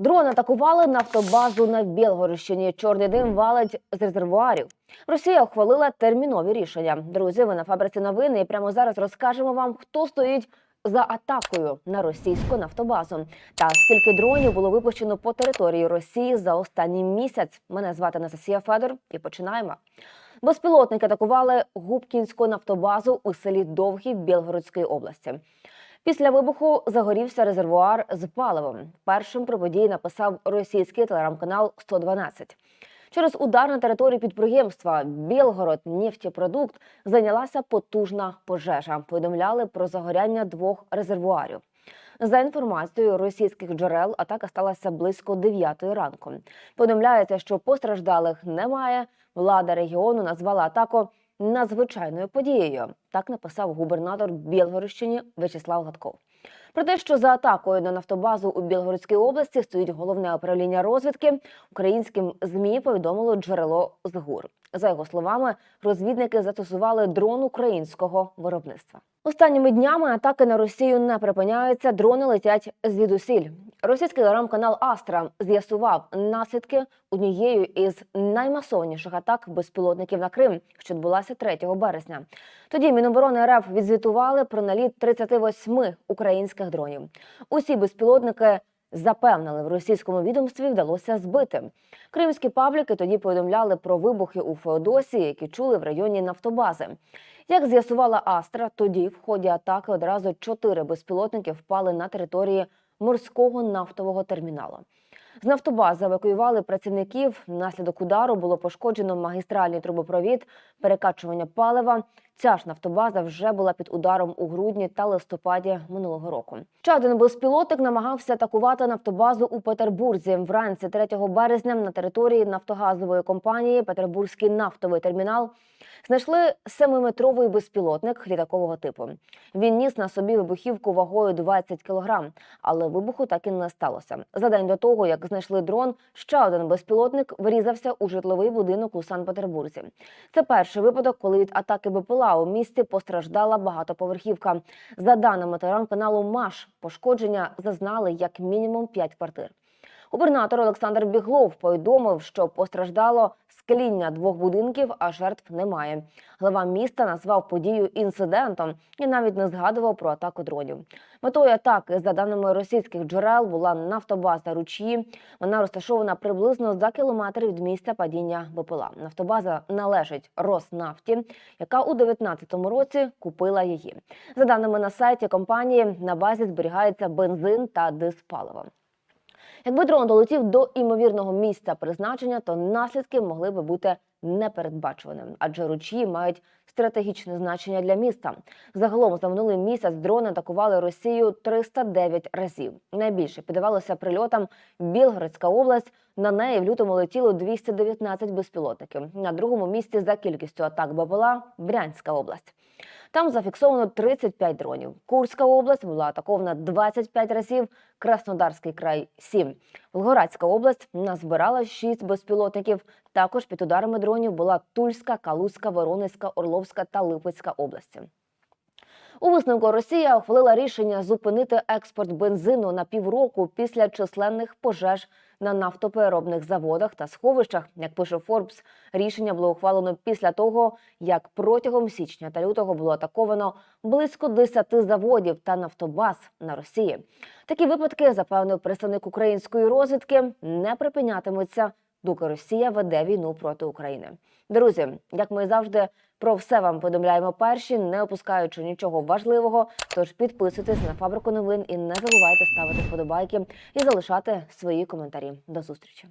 Дрон атакували нафтобазу на Білгородщині. Чорний дим валить з резервуарів. Росія ухвалила термінові рішення. Друзі, ви на фабриці новини. І прямо зараз розкажемо вам, хто стоїть за атакою на російську нафтобазу та скільки дронів було випущено по території Росії за останній місяць. Мене звати Анастасія Федор і починаємо. Безпілотники атакували Губкінську нафтобазу у селі Довгі Білгородської області. Після вибуху загорівся резервуар з паливом. Першим про події написав російський телеграм-канал 112. Через удар на території підприємства Білгород нефтепродукт зайнялася потужна пожежа. Повідомляли про загоряння двох резервуарів. За інформацією російських джерел, атака сталася близько 9 ранку. Повідомляється, що постраждалих немає. Влада регіону назвала атаку надзвичайною подією. Так написав губернатор Білгородщини В'ячеслав Гладков. Про те, що за атакою на нафтобазу у Білгородській області стоїть головне управління розвідки, українським змі повідомило джерело з ГУР. За його словами, розвідники застосували дрон українського виробництва. Останніми днями атаки на Росію не припиняються. Дрони летять звідусіль. Російський телеграм-канал Астра з'ясував наслідки однією із наймасовніших атак безпілотників на Крим, що відбулася 3 березня. Тоді Міноборони РФ відзвітували про наліт 38 українських дронів. Усі безпілотники запевнили в російському відомстві вдалося збити. Кримські пабліки тоді повідомляли про вибухи у Феодосії, які чули в районі Нафтобази. Як з'ясувала Астра, тоді в ході атаки одразу чотири безпілотники впали на території морського нафтового терміналу. З нафтобази евакуювали працівників. Внаслідок удару було пошкоджено магістральний трубопровід, перекачування палива. Ця ж нафтобаза вже була під ударом у грудні та листопаді минулого року. Ще один безпілотник намагався атакувати нафтобазу у Петербурзі. Вранці 3 березня на території нафтогазової компанії Петербурзький нафтовий термінал знайшли семиметровий безпілотник літакового типу. Він ніс на собі вибухівку вагою 20 кг, але вибуху так і не сталося. За день до того, як знайшли дрон, ще один безпілотник врізався у житловий будинок у Санкт-Петербурзі. Це перший випадок, коли від атаки БПЛА у місті постраждала багатоповерхівка. За даними телеграм-каналу МАШ, пошкодження зазнали як мінімум 5 квартир. Губернатор Олександр Біглов повідомив, що постраждало скління двох будинків, а жертв немає. Глава міста назвав подію інцидентом і навіть не згадував про атаку дронів. Метою атаки, за даними російських джерел, була нафтобаза ручі. Вона розташована приблизно за кілометр від місця падіння БПЛА. Нафтобаза належить Роснафті, яка у 2019 році купила її. За даними на сайті компанії, на базі зберігається бензин та диспаливо. Якби дрон долетів до імовірного місця призначення, то наслідки могли би бути непередбачуваними, адже ручії мають стратегічне значення для міста. Загалом за минулий місяць дрони атакували Росію 309 разів. Найбільше піддавалося прильотам Білгородська область. На неї в лютому летіло 219 безпілотників. На другому місці за кількістю атак БПЛА – Брянська область. Там зафіксовано 35 дронів. Курська область була атакована 25 разів, Краснодарський край 7. Волгоградська область назбирала 6 безпілотників. Також під ударами дронів була Тульська, Калузька, Воронезька, Орловська та Липецька області. У висновку Росія ухвалила рішення зупинити експорт бензину на півроку після численних пожеж на нафтопереробних заводах та сховищах. Як пише Форбс, рішення було ухвалено після того, як протягом січня та лютого було атаковано близько 10 заводів та нафтобаз на Росії. Такі випадки, запевнив представник української розвідки, не припинятимуться, доки Росія веде війну проти України. Друзі, як ми завжди про все вам повідомляємо перші, не опускаючи нічого важливого. Тож підписуйтесь на фабрику новин і не забувайте ставити вподобайки і залишати свої коментарі. До зустрічі.